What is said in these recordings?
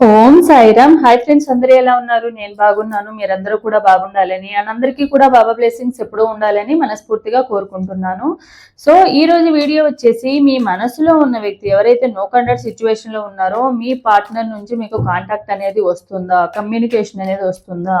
ఓం Sairam. Hi friends అందరూ ఎలా ఉన్నారు? నేను బాగున్నాను మీరందరూ కూడా బాగుండాలని. అండ్ అందరికీ కూడా బాబా బ్లెస్సింగ్స్ ఎప్పుడూ ఉండాలని మనస్ఫూర్తిగా కోరుకుంటున్నాను. సో ఈ రోజు వీడియో వచ్చేసి మీ మనసులో ఉన్న వ్యక్తి ఎవరైతే నో కండక్ట్ సిచ్యువేషన్లో ఉన్నారో మీ పార్ట్నర్ నుంచి మీకు కాంటాక్ట్ అనేది వస్తుందా? కమ్యూనికేషన్ అనేది వస్తుందా?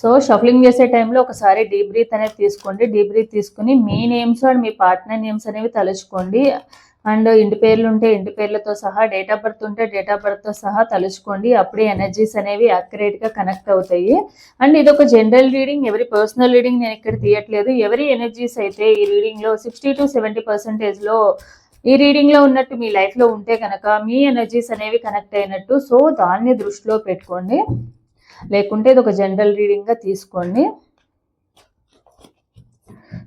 సో షఫలింగ్ చేసే టైంలో ఒకసారి డీప్ బ్రీత్ అనేది తీసుకోండి. డీప్ బ్రీత్ తీసుకుని మీ నేమ్స్ అండ్ మీ పార్ట్నర్ నేమ్స్ అనేవి తలుచుకోండి. అండ్ ఇంటి పేర్లు ఉంటే ఇంటి పేర్లతో సహా డేట్ ఆఫ్ బర్త్ ఉంటే డేట్ ఆఫ్ బర్త్తో సహా తలుచుకోండి. అప్పుడే ఎనర్జీస్ అనేవి అక్యురేట్గా కనెక్ట్ అవుతాయి. అండ్ ఇది ఒక జనరల్ రీడింగ్ ఎవరి పర్సనల్ రీడింగ్ నేను ఇక్కడ తీయట్లేదు. ఎవరి ఎనర్జీస్ అయితే ఈ రీడింగ్లో సిక్స్టీ టు సెవెంటీ పర్సెంటేజ్లో ఈ రీడింగ్లో ఉన్నట్టు మీ లైఫ్లో ఉంటే కనుక మీ ఎనర్జీస్ అనేవి కనెక్ట్ అయినట్టు. సో దాన్ని దృష్టిలో పెట్టుకోండి. లేకుంటే ఇది ఒక జనరల్ రీడింగ్గా తీసుకోండి.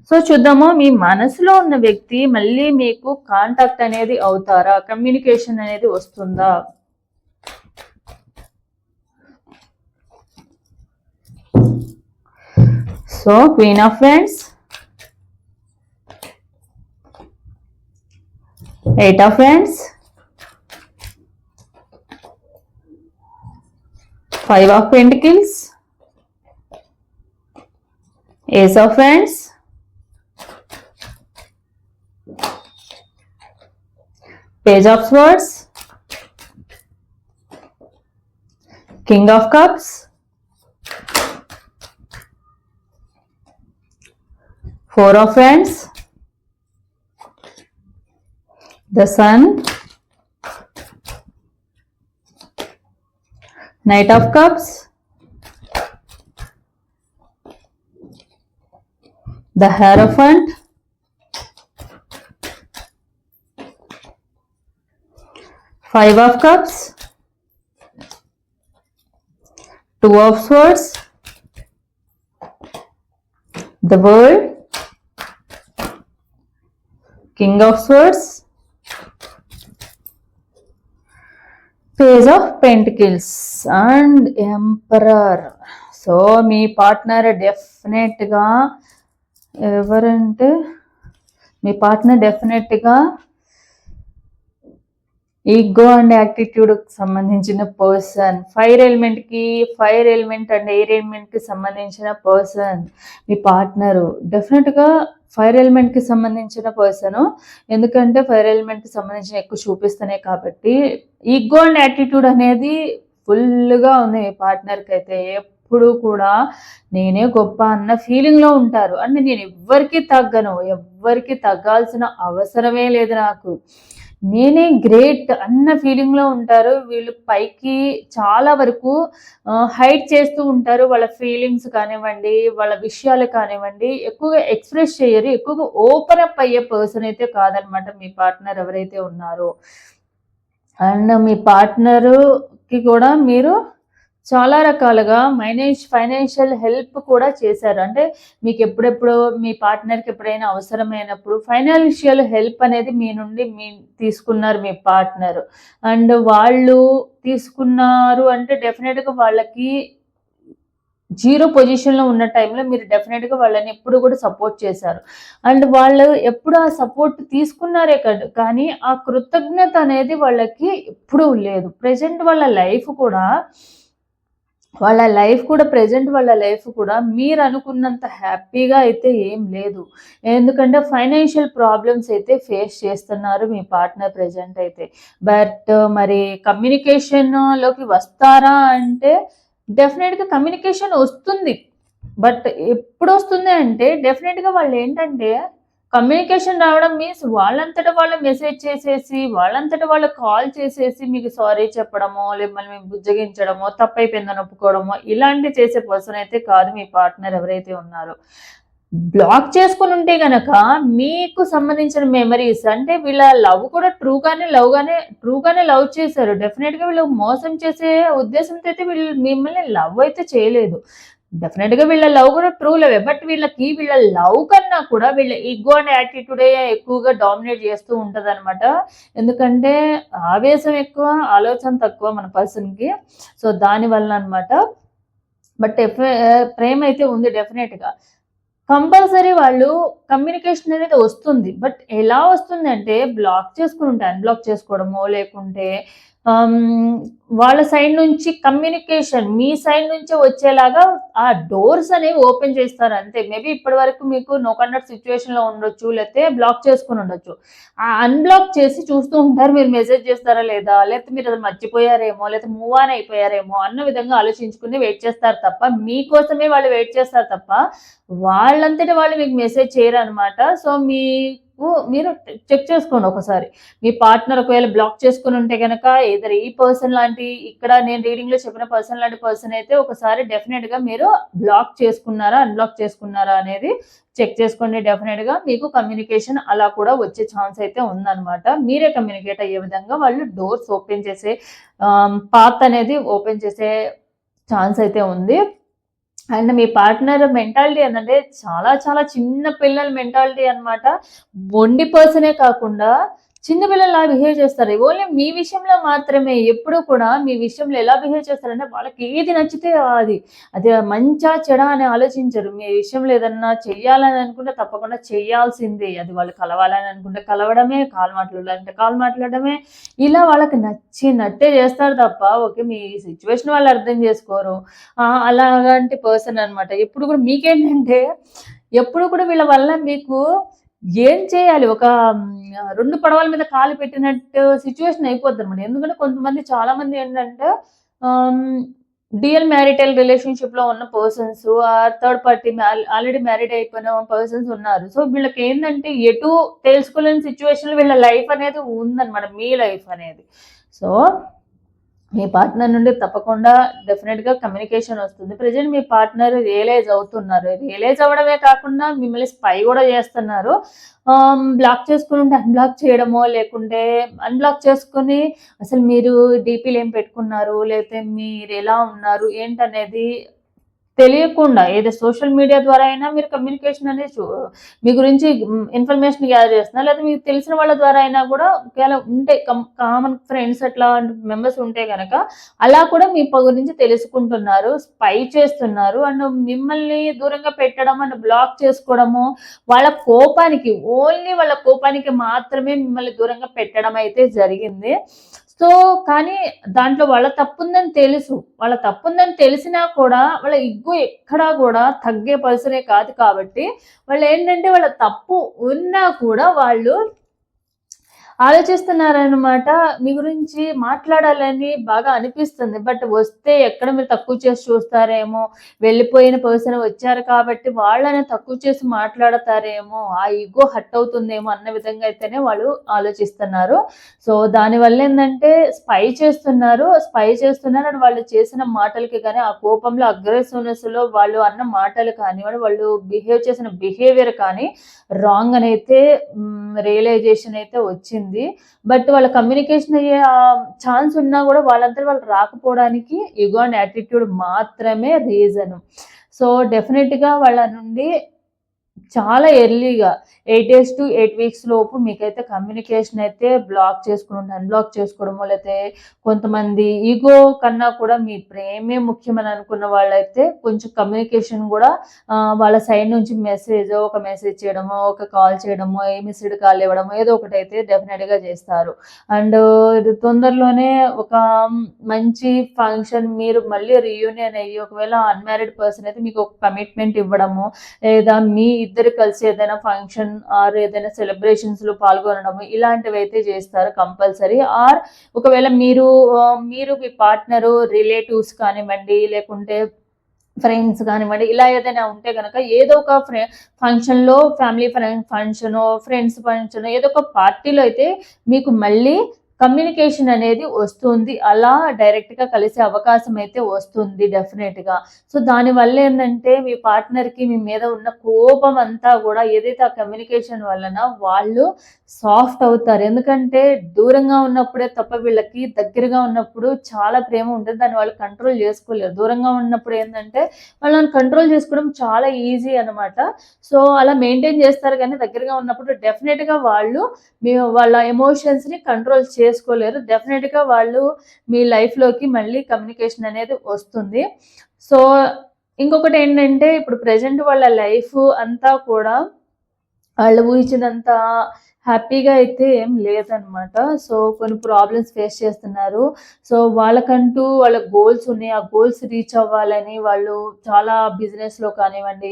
సో చూద్దాము మీ మనసులో ఉన్న వ్యక్తి మళ్ళీ మీకు కాంటాక్ట్ అనేది అవుతారా? కమ్యూనికేషన్ అనేది వస్తుందా? So queen of friends eight of friends five of pentacles. Ace of wands. Page of swords. King of cups. Four of wands. The sun Knight of Cups, the Hierophant, Five of Cups, Two of Swords, the World, King of Swords, page of pentacles and emperor so మీ partner డెఫినెట్గా ఎవరంటే మీ partner డెఫినెట్గా ego and యాటిట్యూడ్కి సంబంధించిన person fire ఎలిమెంట్కి fire element and air ఎలిమెంట్కి సంబంధించిన పర్సన్ మీ పార్ట్నరు డెఫినెట్గా ఫైర్ ఎలిమెంట్కి సంబంధించిన పర్సన్ ఎందుకంటే ఫైర్ ఎలిమెంట్కి సంబంధించిన ఎక్కువ చూపిస్తున్నాయి కాబట్టి. ఈగో అండ్ యాటిట్యూడ్ అనేది ఫుల్గా ఉంది మీ పార్ట్నర్కి అయితే. ఎప్పుడు కూడా నేనే గొప్ప అన్న ఫీలింగ్లో ఉంటారు. అంటే నేను ఎవ్వరికి తగ్గను. ఎవ్వరికి తగ్గాల్సిన అవసరమే లేదు నాకు. నేనే గ్రేట్ అన్న ఫీలింగ్లో ఉంటారు. వీళ్ళు పైకి చాలా వరకు హైట్ చేస్తూ ఉంటారు. వాళ్ళ ఫీలింగ్స్ కానివ్వండి వాళ్ళ విషయాలు కానివ్వండి. ఎక్కువగా ఎక్స్ప్రెస్ చేయరు. ఎక్కువగా ఓపెన్ అప్ అయ్యే పర్సన్ అయితే కాదనమాట మీ పార్ట్నర్ ఎవరైతే ఉన్నారో. అండ్ మీ పార్ట్నరుకి కూడా మీరు చాలా రకాలుగా మైనేజ్ ఫైనాన్షియల్ హెల్ప్ కూడా చేశారు. అంటే మీకు ఎప్పుడెప్పుడు మీ పార్ట్నర్కి ఎప్పుడైనా అవసరమైనప్పుడు ఫైనాన్షియల్ హెల్ప్ అనేది మీ నుండి మీ తీసుకున్నారు మీ పార్ట్నర్. అండ్ వాళ్ళు తీసుకున్నారు అంటే డెఫినెట్గా వాళ్ళకి జీరో పొజిషన్లో ఉన్న టైంలో మీరు డెఫినెట్గా వాళ్ళని ఎప్పుడు కూడా సపోర్ట్ చేశారు. అండ్ వాళ్ళు ఎప్పుడు ఆ సపోర్ట్ తీసుకున్నారే కానీ ఆ కృతజ్ఞత అనేది వాళ్ళకి ఎప్పుడూ లేదు. ప్రజెంట్ వాళ్ళ లైఫ్ కూడా వాళ్ళ లైఫ్ కూడా ప్రజెంట్ వాళ్ళ లైఫ్ కూడా మీరు అనుకున్నంత హ్యాపీగా అయితే ఏం లేదు. ఎందుకంటే ఫైనాన్షియల్ ప్రాబ్లమ్స్ అయితే ఫేస్ చేస్తున్నారు మీ పార్ట్నర్ ప్రజెంట్ అయితే. బట్ మరి కమ్యూనికేషన్లోకి వస్తారా అంటే డెఫినెట్గా కమ్యూనికేషన్ వస్తుంది. బట్ ఎప్పుడు వస్తుంది అంటే డెఫినెట్గా వాళ్ళు ఏంటంటే కమ్యూనికేషన్ రావడం మీన్స్ వాళ్ళంతట వాళ్ళు మెసేజ్ చేసేసి వాళ్ళంతట వాళ్ళు కాల్ చేసేసి మీకు సారీ చెప్పడమో మిమ్మల్ని బుజ్జగించడమో తప్పైపోయిందని ఒప్పుకోవడమో ఇలాంటి చేసే పర్సన్ అయితే కాదు మీ పార్ట్నర్ ఎవరైతే ఉన్నారో. బ్లాక్ చేసుకుని ఉంటే గనక మీకు సంబంధించిన మెమరీస్ అంటే వీళ్ళ లవ్ కూడా ట్రూగానే లవ్ గానే ట్రూగానే లవ్ చేశారు. డెఫినెట్గా వీళ్ళు మోసం చేసే ఉద్దేశంతో అయితే వీళ్ళు మిమ్మల్ని లవ్ అయితే చేయలేదు. డెఫినెట్గా వీళ్ళ లవ్ కూడా ట్రూ లవే బట్ వీళ్ళకి వీళ్ళ లవ్ కన్నా కూడా వీళ్ళ ఈగో అండ్ యాటిట్యూడే ఎక్కువగా డామినేట్ చేస్తూ ఉంటది అనమాట ఎందుకంటే ఆవేశం ఎక్కువ ఆలోచన తక్కువ మన పర్సన్కి. సో దాని వల్ల అనమాట బట్ uh, ప్రేమ అయితే ఉంది డెఫినెట్గా. కంపల్సరీ వాళ్ళు కమ్యూనికేషన్ అనేది వస్తుంది. బట్ ఎలా వస్తుంది అంటే బ్లాక్ చేసుకుని ఉంటే అన్బ్లాక్ చేసుకోవడమో లేకుంటే వాళ్ళ సైడ్ నుంచి కమ్యూనికేషన్ మీ సైడ్ నుంచే వచ్చేలాగా ఆ డోర్స్ అనేవి ఓపెన్ చేస్తారు అంతే. మేబీ ఇప్పటి వరకు మీకు నో కండర్ సిచ్యువేషన్లో ఉండొచ్చు లేకపోతే బ్లాక్ చేసుకుని ఉండొచ్చు. ఆ అన్బ్లాక్ చేసి చూస్తూ ఉంటారు మీరు మెసేజ్ చేస్తారా లేదా? లేకపోతే మీరు అది మర్చిపోయారేమో లేకపోతే మూవ్ ఆన్ అయిపోయారేమో అన్న విధంగా ఆలోచించుకుని వెయిట్ చేస్తారు తప్ప మీకోసమే వాళ్ళు వెయిట్ చేస్తారు తప్ప వాళ్ళంతటి వాళ్ళు మీకు మెసేజ్ చేయరు అనమాట సో మీ మీరు చెక్ చేసుకోండి ఒకసారి. మీ పార్ట్నర్ ఒకవేళ బ్లాక్ చేసుకుని ఉంటే కనుక ఏదర్ ఈ పర్సన్ లాంటి ఇక్కడ నేను రీడింగ్లో చెప్పిన పర్సన్ లాంటి పర్సన్ అయితే ఒకసారి డెఫినెట్గా మీరు బ్లాక్ చేసుకున్నారా అన్బ్లాక్ చేసుకున్నారా అనేది చెక్ చేసుకోండి. డెఫినెట్గా మీకు కమ్యూనికేషన్ అలా కూడా వచ్చే ఛాన్స్ అయితే ఉందన్నమాట. మీరే కమ్యూనికేట్ అయ్యే విధంగా వాళ్ళు డోర్స్ ఓపెన్ చేసే పాత్ అనేది ఓపెన్ చేసే ఛాన్స్ అయితే ఉంది. అండ్ మీ పార్ట్నర్ మెంటాలిటీ ఏంటంటే చాలా చాలా చిన్న పిల్లల మెంటాలిటీ అన్నమాట. మొండి పర్సనే కాకుండా చిన్నపిల్లలా బిహేవ్ చేస్తారు. ఓన్లీ మీ విషయంలో మాత్రమే. ఎప్పుడు కూడా మీ విషయంలో ఎలా బిహేవ్ చేస్తారంటే వాళ్ళకి ఏది నచ్చితే అది. అది మంచా చెడా అని ఆలోచించరు. మీ విషయంలో ఏదన్నా చెయ్యాలని అనుకుంటే తప్పకుండా చెయ్యాల్సిందే. అది వాళ్ళు కలవాలని అనుకుంటే కలవడమే కాలు మాట్లాడాలంటే కాలు మాట్లాడడమే. ఇలా వాళ్ళకి నచ్చినట్టే చేస్తారు తప్ప ఓకే మీ సిచ్యువేషన్ వాళ్ళు అర్థం చేసుకోరు. అలాగంటి అలాంటి పర్సన్ అనమాట ఎప్పుడు కూడా మీకేంటంటే ఎప్పుడు కూడా వీళ్ళ వల్ల మీకు ఏం చేయాలి? ఒక రెండు పడవల మీద కాలు పెట్టినట్టు సిచ్యువేషన్ అయిపోద్ది అనమాట ఎందుకంటే కొంతమంది చాలా మంది ఏంటంటే డిఎల్ మ్యారిటల్ రిలేషన్షిప్లో ఉన్న persons third party already married అయిపోయిన పర్సన్స్ ఉన్నారు. సో వీళ్ళకి ఏంటంటే ఎటు తెలుసుకోలేని సిచ్యువేషన్ వీళ్ళ లైఫ్ అనేది ఉందన్నమాట. మీ లైఫ్ అనేది. సో మీ పార్ట్నర్ నుండి తప్పకుండా డెఫినెట్గా కమ్యూనికేషన్ వస్తుంది. ప్రజెంట్ మీ పార్ట్నర్ రియలైజ్ అవుతున్నారు. రియలైజ్ అవ్వడమే కాకుండా మిమ్మల్ని స్పై కూడా చేస్తున్నారు. బ్లాక్ చేసుకుని ఉంటే అన్బ్లాక్ చేయడమో లేకుంటే అన్బ్లాక్ చేసుకుని అసలు మీరు డీపీలు ఏం పెట్టుకున్నారు? లేకపోతే మీరు ఎలా ఉన్నారు? ఏంటనేది తెలియకుండా ఏదో సోషల్ మీడియా ద్వారా అయినా మీరు కమ్యూనికేషన్ అనేది చూ మీ గురించి ఇన్ఫర్మేషన్ గ్యాదర్ చేస్తున్నారు లేదా మీకు తెలిసిన వాళ్ళ ద్వారా అయినా కూడా ఒకవేళ ఉంటే కామన్ ఫ్రెండ్స్ అట్లా మెంబర్స్ ఉంటే కనుక అలా కూడా మీ ప- గురించి తెలుసుకుంటున్నారు స్పై చేస్తున్నారు అండ్ మిమ్మల్ని దూరంగా పెట్టడం అండ్ బ్లాక్ చేసుకోవడము వాళ్ళ కోపానికి ఓన్లీ వాళ్ళ కోపానికి మాత్రమే మిమ్మల్ని దూరంగా పెట్టడం అయితే జరిగింది. సో కానీ దాంట్లో వాళ్ళ తప్పుందని తెలుసు. వాళ్ళ తప్పుందని తెలిసినా కూడా వాళ్ళ ఇగ్గు ఎక్కడా కూడా తగ్గే పరిసరే కాదు కాబట్టి వాళ్ళు ఏంటంటే వాళ్ళ తప్పు ఉన్నా కూడా వాళ్ళు ఆలోచిస్తున్నారనమాట మీ గురించి మాట్లాడాలని బాగా అనిపిస్తుంది. బట్ వస్తే ఎక్కడ మీరు తక్కువ చేసి చూస్తారేమో? వెళ్ళిపోయిన పర్సన్ వచ్చారు కాబట్టి వాళ్ళని తక్కువ చేసి మాట్లాడతారేమో? ఆ ఈగో హట్ అవుతుందేమో అన్న విధంగా అయితేనే వాళ్ళు ఆలోచిస్తున్నారు. సో దానివల్ల ఏంటంటే స్పై చేస్తున్నారు. స్పై చేస్తున్నారు అని వాళ్ళు చేసిన మాటలకి కానీ ఆ కోపంలో అగ్రెసివ్నెస్లో వాళ్ళు అన్న మాటలు కానివ్వండి వాళ్ళు బిహేవ్ చేసిన బిహేవియర్ కానీ రాంగ్ అని అయితే రియలైజేషన్ అయితే వచ్చింది. బట్ వాళ్ళ కమ్యూనికేషన్ అయ్యే ఛాన్స్ ఉన్నా కూడా వాళ్ళంతా వాళ్ళు రాకపోవడానికి ఇగో అండ్ యాటిట్యూడ్ మాత్రమే రీజన్ సో డెఫినెట్గా వాళ్ళ నుండి చాలా ఎర్లీగా eight days to eight weeks లోపు మీకైతే కమ్యూనికేషన్ అయితే బ్లాక్ చేసుకోవడం అన్బ్లాక్ చేసుకోవడమో లేకపోతే కొంతమంది ఈగో కన్నా కూడా మీ ప్రేమే ముఖ్యమని అనుకున్న వాళ్ళైతే కొంచెం కమ్యూనికేషన్ కూడా వాళ్ళ సైడ్ నుంచి మెసేజ్ ఒక మెసేజ్ చేయడమో ఒక కాల్ చేయడమో ఏ మిస్డ్ కాల్ ఇవ్వడమో ఏదో ఒకటి అయితే డెఫినెట్గా చేస్తారు. అండ్ తొందరలోనే ఒక మంచి ఫంక్షన్ మీరు మళ్ళీ రీయూనియన్ అయ్యి ఒకవేళ అన్మ్యారీడ్ పర్సన్ అయితే మీకు ఒక కమిట్మెంట్ ఇవ్వడము లేదా మీ ఇద్దరు కలిసి ఏదైనా ఫంక్షన్ ఆర్ ఏదైనా సెలబ్రేషన్స్లో పాల్గొనడం ఇలాంటివి అయితే చేస్తారు కంపల్సరీ. ఆర్ ఒకవేళ మీరు మీరు మీ పార్ట్నరు రిలేటివ్స్ కానివ్వండి లేకుంటే ఫ్రెండ్స్ కానివ్వండి ఇలా ఏదైనా ఉంటే కనుక ఏదో ఒక ఫ్రె ఫంక్షన్లో ఫ్యామిలీ ఫంక్షన్ ఫ్రెండ్స్ ఫంక్షన్ ఏదో ఒక పార్టీలో అయితే మీకు మళ్ళీ కమ్యూనికేషన్ అనేది వస్తుంది. అలా డైరెక్ట్గా కలిసే అవకాశం అయితే వస్తుంది డెఫినెట్గా సో దానివల్ల ఏంటంటే మీ పార్ట్నర్కి మీ మీద ఉన్న కోపం అంతా కూడా ఏదైతే ఆ కమ్యూనికేషన్ వలన వాళ్ళు సాఫ్ట్ అవుతారు. ఎందుకంటే దూరంగా ఉన్నప్పుడే తప్ప వీళ్ళకి దగ్గరగా ఉన్నప్పుడు చాలా ప్రేమ ఉంటుంది. దాన్ని వాళ్ళు కంట్రోల్ చేసుకోలేరు. దూరంగా ఉన్నప్పుడు ఏంటంటే వాళ్ళని కంట్రోల్ చేసుకోవడం చాలా ఈజీ అనమాట సో అలా మెయింటైన్ చేస్తారు కానీ దగ్గరగా ఉన్నప్పుడు డెఫినెట్గా వాళ్ళు మీ వాళ్ళ ఎమోషన్స్ని కంట్రోల్ చేసుకోలేరు. డెఫినెట్గా వాళ్ళు మీ లైఫ్లోకి మళ్ళీ కమ్యూనికేషన్ అనేది వస్తుంది. సో ఇంకొకటి ఏంటంటే ఇప్పుడు ప్రజెంట్ వాళ్ళ లైఫ్ అంతా కూడా వాళ్ళు ఊహించినంత హ్యాపీగా అయితే ఏం లేదనమాట సో కొన్ని ప్రాబ్లమ్స్ ఫేస్ చేస్తున్నారు. సో వాళ్ళకంటూ వాళ్ళ గోల్స్ ఉన్నాయి. ఆ గోల్స్ రీచ్ అవ్వాలని వాళ్ళు చాలా బిజినెస్లో కానివ్వండి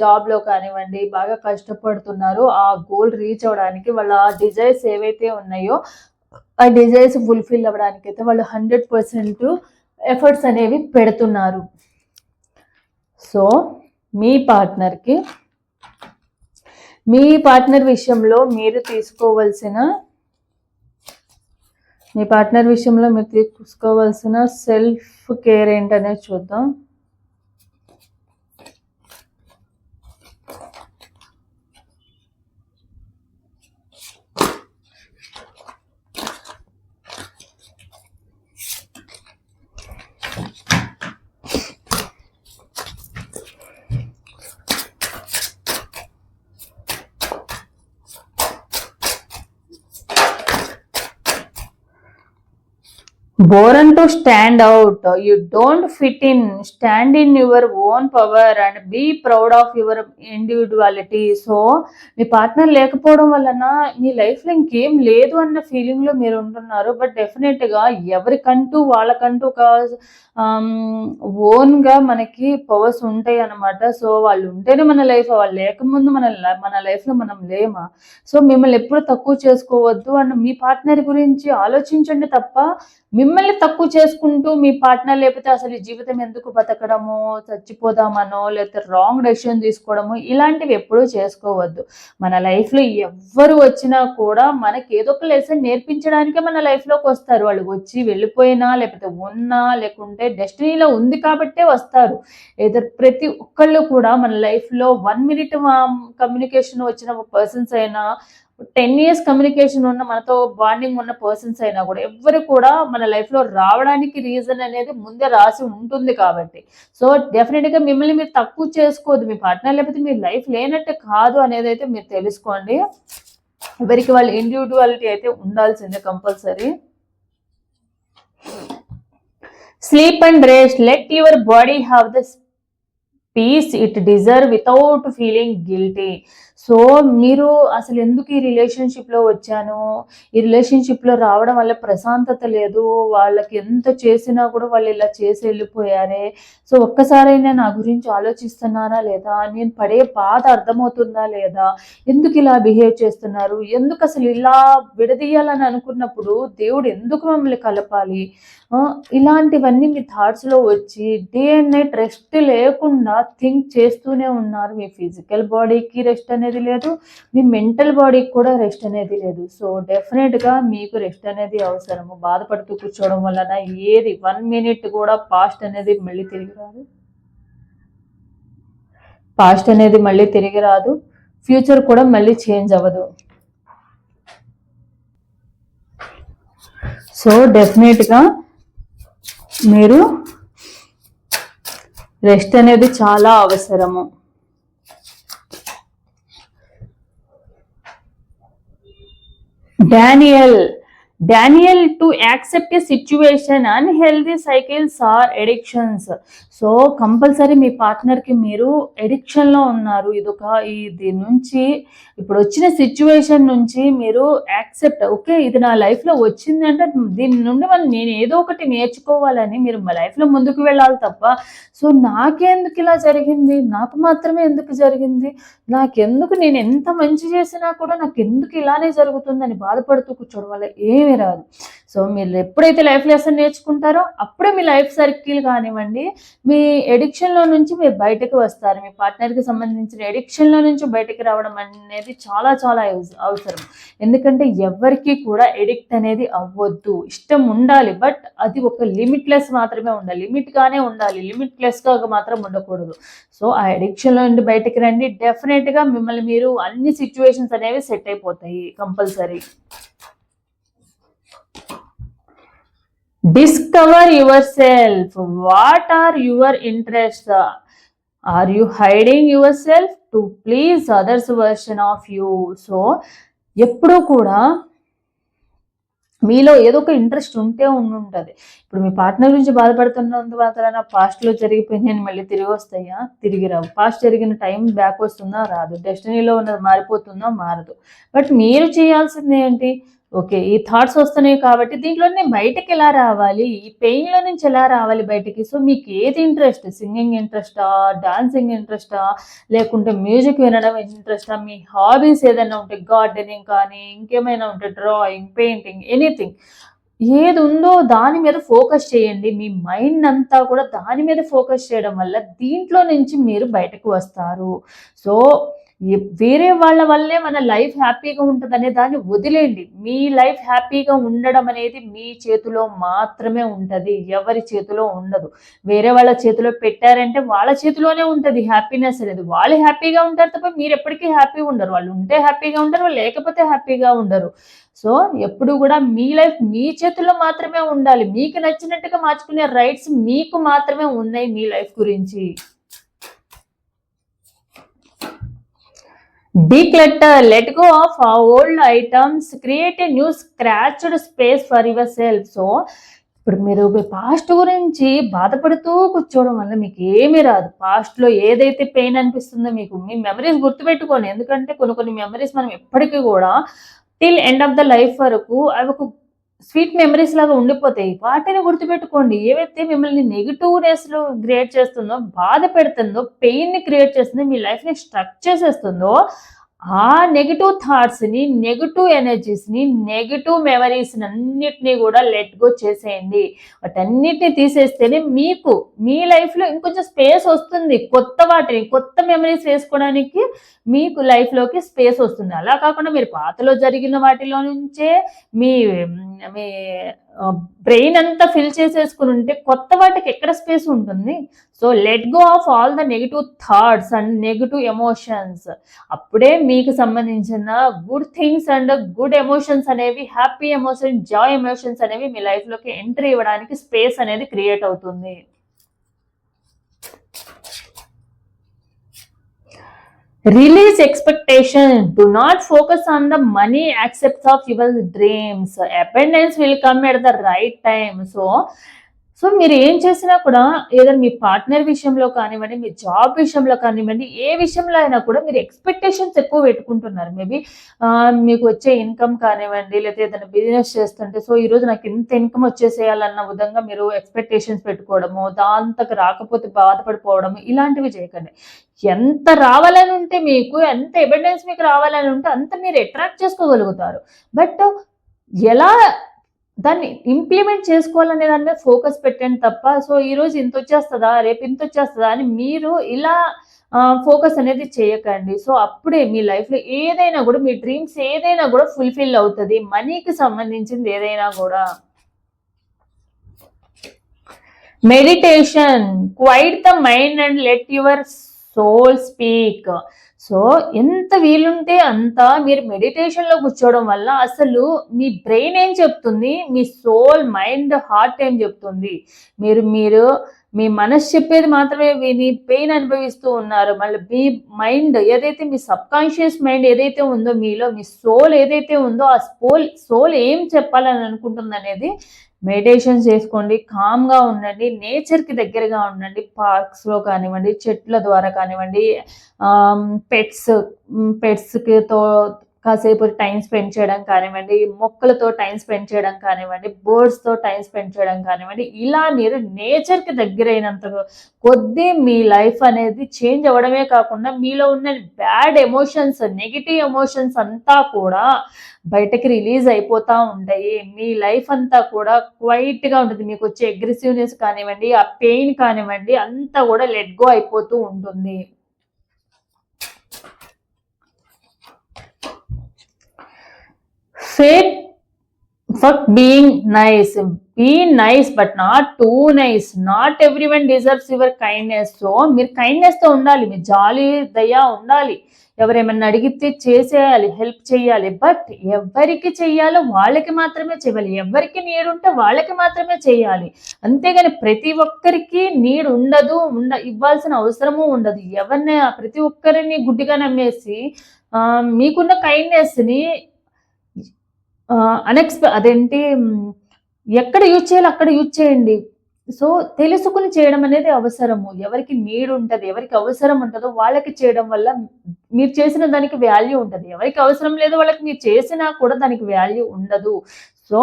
జాబ్లో కానివ్వండి బాగా కష్టపడుతున్నారు. ఆ గోల్ రీచ్ అవ్వడానికి వాళ్ళ డిజైర్స్ ఏవైతే ఉన్నాయో ఆ డిజైర్స్ ఫుల్ఫిల్ అవ్వడానికి అయితే వాళ్ళు హండ్రెడ్ పర్సెంట్ ఎఫర్ట్స్ అనేవి పెడుతున్నారు. సో మీ పార్ట్నర్కి మీ పార్ట్నర్ విషయంలో మీరు తీసుకోవాల్సిన మీ పార్ట్నర్ విషయంలో మీరు తీసుకోవాల్సిన సెల్ఫ్ కేర్ ఏంటనేది చూద్దాం. Born to stand out. You don't fit in. Stand in your own power and be proud of your individuality. So మీ పార్ట్నర్ లేకపోవడం వలన మీ లైఫ్లో ఇంకేం లేదు అన్న ఫీలింగ్లో మీరు ఉంటున్నారు. బట్ డెఫినెట్గా ఎవరికంటూ వాళ్ళకంటూ ఒక ఓన్గా మనకి పవర్స్ ఉంటాయి అన్నమాట. సో వాళ్ళు ఉంటేనే మన లైఫ్ వాళ్ళు లేకముందు మన మన లైఫ్లో మనం లేమా? సో మిమ్మల్ని ఎప్పుడు తక్కువ చేసుకోవద్దు అండ్ మీ పార్ట్నర్ గురించి ఆలోచించండి తప్ప మిమ్మల్ని తక్కువ చేసుకుంటూ మీ పార్ట్నర్ లేకపోతే అసలు ఈ జీవితం ఎందుకు బతకడము చచ్చిపోదామనో లేకపోతే రాంగ్ డెసిషన్ తీసుకోవడము ఇలాంటివి ఎప్పుడూ చేసుకోవద్దు. మన లైఫ్లో ఎవ్వరు వచ్చినా కూడా మనకి ఏదో ఒక లెసన్ నేర్పించడానికే మన లైఫ్లోకి వస్తారు. వాళ్ళు వచ్చి వెళ్ళిపోయినా లేకపోతే ఉన్నా లేకుంటే డెస్టినీలో ఉంది కాబట్టే వస్తారు. ఏదో ప్రతి ఒక్కళ్ళు కూడా మన లైఫ్లో వన్ మినిట్ కమ్యూనికేషన్ వచ్చిన పర్సన్స్ అయినా టెన్ ఇయర్స్ కమ్యూనికేషన్ ఉన్న మనతో బాండింగ్ ఉన్న పర్సన్స్ అయినా కూడా ఎవరు కూడా మన లైఫ్లో రావడానికి రీజన్ అనేది ముందే రాసి ఉంటుంది కాబట్టి. సో డెఫినెట్గా మిమ్మల్ని మీరు తక్కువ చేసుకోవద్దు. మీ పార్ట్నర్ లేకపోతే మీ లైఫ్ లేనట్టే కాదు అనేది అయితే మీరు తెలుసుకోండి. ఎవరికి వాళ్ళ ఇండివిజువాలిటీ అయితే ఉండాల్సిందే compulsory sleep and rest let your body have the peace it deserve without feeling guilty so మీరు అసలు ఎందుకు ఈ రిలేషన్షిప్లో వచ్చాను? ఈ రిలేషన్షిప్లో రావడం వల్ల ప్రశాంతత లేదు. వాళ్ళకి ఎంత చేసినా కూడా వాళ్ళు ఇలా చేసి వెళ్ళిపోయారే. సో ఒక్కసారైనా నా గురించి ఆలోచిస్తున్నారా లేదా? నేను పడే బాధ అర్థమవుతుందా లేదా? ఎందుకు ఇలా బిహేవ్ చేస్తున్నారు? ఎందుకు అసలు ఇలా విడదీయాలని అనుకున్నప్పుడు దేవుడు ఎందుకు మమ్మల్ని కలపాలి? ఇలాంటివన్నీ మీ థాట్స్లో వచ్చి డే అండ్ నైట్ రెస్ట్ లేకుండా థింక్ చేస్తూనే ఉన్నారు మీ ఫిజికల్ బాడీకి రెస్ట్ అనేది లేదు. మీ మెంటల్ బాడీకి కూడా రెస్ట్ అనేది లేదు. సో డెఫినెట్గా మీకు రెస్ట్ అనేది అవసరము. బాధపడుతూ కూర్చోవడం వలన ఏది వన్ మినిట్ కూడా పాస్ట్ అనేది మళ్ళీ తిరిగి రాదు. పాస్ట్ అనేది మళ్ళీ తిరిగి రాదు. ఫ్యూచర్ కూడా మళ్ళీ చేంజ్ అవ్వదు. సో డెఫినెట్గా మీరు రెస్ట్ అనేది చాలా అవసరము. Daniel. Daniel, to accept a situation, unhealthy cycles or addictions. So compulsory మీ పార్ట్నర్కి మీరు ఎడిక్షన్లో ఉన్నారు. ఇదొక ఈ దీని నుంచి ఇప్పుడు వచ్చిన సిచ్యువేషన్ నుంచి మీరు యాక్సెప్ట్ ఓకే ఇది నా లైఫ్లో వచ్చింది అంటే దీని నుండి మనం నేను ఏదో ఒకటి నేర్చుకోవాలని మీరు మా లైఫ్లో ముందుకు వెళ్ళాలి తప్ప సో నాకెందుకు ఇలా జరిగింది? నాకు మాత్రమే ఎందుకు జరిగింది? నాకెందుకు నేను ఎంత మంచి చేసినా కూడా నాకు ఎందుకు ఇలానే జరుగుతుందని బాధపడుతూ కూర్చోవడం వల్ల ఏమీ రాదు. సో మీరు ఎప్పుడైతే లైఫ్ లెసన్ నేర్చుకుంటారో అప్పుడే మీ లైఫ్ సర్కిల్ కానివ్వండి మీ ఎడిక్షన్లో నుంచి మీరు బయటకు వస్తారు. మీ పార్ట్నర్కి సంబంధించిన ఎడిక్షన్లో నుంచి బయటకు రావడం అనేది చాలా చాలా అవస- అవసరం. ఎందుకంటే ఎవరికి కూడా ఎడిక్ట్ అనేది అవ్వద్దు. ఇష్టం ఉండాలి బట్ అది ఒక లిమిట్లెస్ మాత్రమే ఉండాలి. లిమిట్గానే ఉండాలి. లిమిట్లెస్గా మాత్రం ఉండకూడదు. సో ఆ ఎడిక్షన్లో నుండి బయటకు రండి. డెఫినెట్గా మిమ్మల్ని మీరు అన్ని సిచ్యువేషన్స్ అనేవి సెట్ అయిపోతాయి compulsory discover yourself what are your interest are you hiding yourself to please others version of you so ఎప్పుడూ కూడా మీలో ఏదో ఒక ఇంట్రెస్ట్ ఉంటే ఉంటుంది ఇప్పుడు మీ పార్ట్నర్ గురించి బాధపడుతున్నందు మాత్రాన పాస్ట్లో జరిగిపోయినాయని మళ్ళీ తిరిగి వస్తాయా? తిరిగి రావు. పాస్ట్ జరిగిన టైం బ్యాక్ వస్తుందా? రాదు. డెస్టినీలో ఉన్నది మారిపోతుందా? మారదు. బట్ మీరు చేయాల్సింది ఏంటి? ఓకే ఈ థాట్స్ వస్తున్నాయి కాబట్టి దీంట్లో నేను బయటకి ఎలా రావాలి? ఈ పెయిన్లో నుంచి ఎలా రావాలి బయటకి? సో మీకు ఏది ఇంట్రెస్ట్ సింగింగ్ ఇంట్రెస్టా డాన్సింగ్ ఇంట్రెస్టా లేకుంటే మ్యూజిక్ వినడం ఇంట్రెస్టా మీ హాబీస్ ఏదైనా ఉంటే గార్డెనింగ్ కానీ ఇంకేమైనా ఉంటే డ్రాయింగ్ పెయింటింగ్ ఎనీథింగ్ ఏది ఉందో దాని మీద ఫోకస్ చేయండి. మీ మైండ్ అంతా కూడా దాని మీద ఫోకస్ చేయడం వల్ల దీంట్లో నుంచి మీరు బయటకు వస్తారు. సో వేరే వాళ్ళ వల్లే మన లైఫ్ హ్యాపీగా ఉంటుందనే దాన్ని వదిలేయండి. మీ లైఫ్ హ్యాపీగా ఉండడం అనేది మీ చేతిలో మాత్రమే ఉంటుంది. ఎవరి చేతిలో ఉండదు. వేరే వాళ్ళ చేతిలో పెట్టారంటే వాళ్ళ చేతిలోనే ఉంటుంది హ్యాపీనెస్ అనేది. వాళ్ళు హ్యాపీగా ఉంటారు తప్ప మీరు ఎప్పటికీ హ్యాపీ ఉండరు. వాళ్ళు ఉంటే హ్యాపీగా ఉండరు లేకపోతే హ్యాపీగా ఉండరు. సో ఎప్పుడు కూడా మీ లైఫ్ మీ చేతుల్లో మాత్రమే ఉండాలి. మీకు నచ్చినట్టుగా మార్చుకునే రైట్స్ మీకు మాత్రమే ఉన్నాయి మీ లైఫ్ గురించి. Declutter, let go of old items, create a new scratched space for yourself. So ఇప్పుడు మీరు మీ పాస్ట్ గురించి బాధపడుతూ కూర్చోవడం వల్ల మీకు ఏమీ రాదు పాస్ట్లో ఏదైతే పెయిన్ అనిపిస్తుందో మీకు మీ మెమరీస్ గుర్తుపెట్టుకోండి ఎందుకంటే కొన్ని కొన్ని మెమరీస్ మనం ఎప్పటికీ కూడా till end of the life వరకు అవి ఒక స్వీట్ మెమరీస్ లాగా ఉండిపోతాయి. వాటిని గుర్తుపెట్టుకోండి. ఏవైతే మిమ్మల్ని నెగిటివ్నెస్లో క్రియేట్ చేస్తుందో బాధ పెడుతుందో పెయిన్ని క్రియేట్ చేస్తుందో మీ లైఫ్ని స్ట్రక్ చేసేస్తుందో ఆ నెగిటివ్ థాట్స్ని నెగిటివ్ ఎనర్జీస్ని నెగిటివ్ మెమరీస్ని అన్నిటినీ కూడా లెట్ గో చేసేయండి. వాటన్నిటిని తీసేస్తేనే మీకు మీ లైఫ్లో ఇంకొంచెం స్పేస్ వస్తుంది. కొత్త వాటిని కొత్త మెమరీస్ వేసుకోవడానికి మీకు లైఫ్లోకి స్పేస్ వస్తుంది. అలా కాకుండా మీరు పాతలో జరిగిన వాటిలో నుంచే మీ మీ బ్రెయిన్ అంతా ఫిల్ చేసేసుకుని ఉంటే కొత్త వాటికి ఎక్కడ స్పేస్ ఉంటుంది? So let go of all the negative thoughts and negative emotions అప్పుడే మీకు సంబంధించిన good things and good emotions అనేవి హ్యాపీ ఎమోషన్ జాయ్ ఎమోషన్స్ అనేవి మీ లైఫ్లోకి ఎంట్రీ ఇవ్వడానికి స్పేస్ అనేది క్రియేట్ అవుతుంది. Release expectation. Do not focus on the money aspects of your dreams. Abundance will come at the right time. So, so మీరు ఏం చేసినా కూడా ఏదైనా మీ పార్ట్నర్ విషయంలో కానివ్వండి మీ జాబ్ విషయంలో కానివ్వండి ఏ విషయంలో అయినా కూడా మీరు ఎక్స్పెక్టేషన్స్ ఎక్కువ పెట్టుకుంటున్నారు. మేబీ మీకు వచ్చే ఇన్కమ్ కానివ్వండి లేదా ఏదైనా బిజినెస్ చేస్తుంటే సో ఈరోజు నాకు ఇంత ఇన్కమ్ వచ్చేసేయాలన్న విధంగా మీరు ఎక్స్పెక్టేషన్స్ పెట్టుకోవడము దాంతకు రాకపోతే బాధపడిపోవడము ఇలాంటివి చేయకండి. ఎంత రావాలని ఉంటే మీకు ఎంత ఎవిడెన్స్ మీకు రావాలని ఉంటే అంత మీరు అట్రాక్ట్ చేసుకోగలుగుతారు. బట్ ఎలా దాన్ని ఇంప్లిమెంట్ చేసుకోవాలనే దాని మీద ఫోకస్ పెట్టండి తప్ప సో ఈరోజు ఇంత వచ్చేస్తుందా రేపు ఇంత వచ్చేస్తుందా అని మీరు ఇలా ఫోకస్ అనేది చేయకండి. సో అప్పుడే మీ లైఫ్లో ఏదైనా కూడా మీ డ్రీమ్స్ ఏదైనా కూడా ఫుల్ఫిల్ అవుతుంది. మనీకి సంబంధించింది ఏదైనా కూడా. Meditation quiet the mind and let your soul speak so ఎంత వీలుంటే అంత మీరు మెడిటేషన్లో కూర్చోవడం వల్ల అసలు మీ బ్రెయిన్ ఏం చెప్తుంది? మీ సోల్ మైండ్ హార్ట్ ఏం చెప్తుంది? మీరు మీరు మీ మనసు చెప్పేది మాత్రమే విని పెయిన్ అనుభవిస్తూ ఉన్నారు. మళ్ళీ మీ మైండ్ ఏదైతే మీ సబ్ కాన్షియస్ మైండ్ ఏదైతే ఉందో మీలో మీ సోల్ ఏదైతే ఉందో ఆ సోల్ సోల్ ఏం చెప్పాలని అనుకుంటుంది అనేది మెడిటేషన్ చేసుకోండి కామ్గా ఉండండి. నేచర్కి దగ్గరగా ఉండండి. పార్క్స్లో కానివ్వండి చెట్ల ద్వారా కానివ్వండి పెట్స్ పెట్స్కితో కాసేపు టైం స్పెండ్ చేయడం కానివ్వండి మొక్కలతో టైం స్పెండ్ చేయడం కానివ్వండి బర్డ్స్తో టైం స్పెండ్ చేయడం కానివ్వండి ఇలా మీరు నేచర్కి దగ్గరైనంత కొద్దీ మీ లైఫ్ అనేది చేంజ్ అవ్వడమే కాకుండా మీలో ఉన్న బ్యాడ్ ఎమోషన్స్ నెగిటివ్ ఎమోషన్స్ అంతా కూడా బయటకి రిలీజ్ అయిపోతూ ఉంటాయి. మీ లైఫ్ అంతా కూడా క్వైట్గా ఉంటుంది. మీకు వచ్చే అగ్రెసివ్నెస్ కానివ్వండి ఆ పెయిన్ కానివ్వండి అంతా కూడా లెట్ గో అయిపోతూ ఉంటుంది. Fake fuck being nice be nice but not too nice not every one deserves your kindness so మీరు కైండ్నెస్తో ఉండాలి. మీరు జాలి దయ ఉండాలి. ఎవరేమన్నా అడిగితే చేసేయాలి హెల్ప్ చేయాలి. బట్ ఎవరికి చెయ్యాలో వాళ్ళకి మాత్రమే చేయాలి. ఎవరికి నీడు ఉంటే వాళ్ళకి మాత్రమే చేయాలి. అంతేగాని ప్రతి ఒక్కరికి నీడు ఉండదు ఉండ ఇవ్వాల్సిన అవసరము ఉండదు. ఎవరిని ప్రతి ఒక్కరిని గుడ్డిగా నమ్మేసి మీకున్న కైండ్నెస్ని అన్ఎక్స్పె అదేంటి ఎక్కడ యూజ్ చేయాలో అక్కడ యూజ్ చేయండి. సో తెలుసుకుని చేయడం అనేది అవసరము. ఎవరికి నీడ్ ఉంటుంది ఎవరికి అవసరం ఉంటుందో వాళ్ళకి చేయడం వల్ల మీరు చేసిన దానికి వాల్యూ ఉంటుంది. ఎవరికి అవసరం లేదో వాళ్ళకి మీరు చేసినా కూడా దానికి వాల్యూ ఉండదు. సో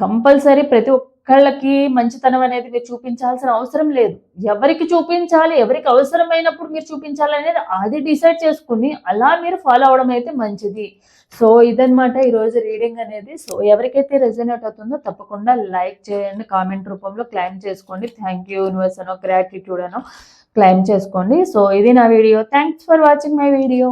కంపల్సరీ ప్రతి ఒక్క ఒక్కళ్ళకి మంచితనం అనేది మీరు చూపించాల్సిన అవసరం లేదు. ఎవరికి చూపించాలి ఎవరికి అవసరమైనప్పుడు మీరు చూపించాలి అనేది అది డిసైడ్ చేసుకుని అలా మీరు ఫాలో అవడం అయితే మంచిది. సో ఇదనమాట ఈరోజు రీడింగ్ అనేది. సో ఎవరికైతే రెజనేట్ అవుతుందో తప్పకుండా లైక్ చేయండి కామెంట్ రూపంలో క్లైమ్ చేసుకోండి. థ్యాంక్ యూ యూనివర్స్ అనో గ్రాటిట్యూడ్ అనో క్లైమ్ చేసుకోండి. సో ఇది నా video. Thanks for watching my video.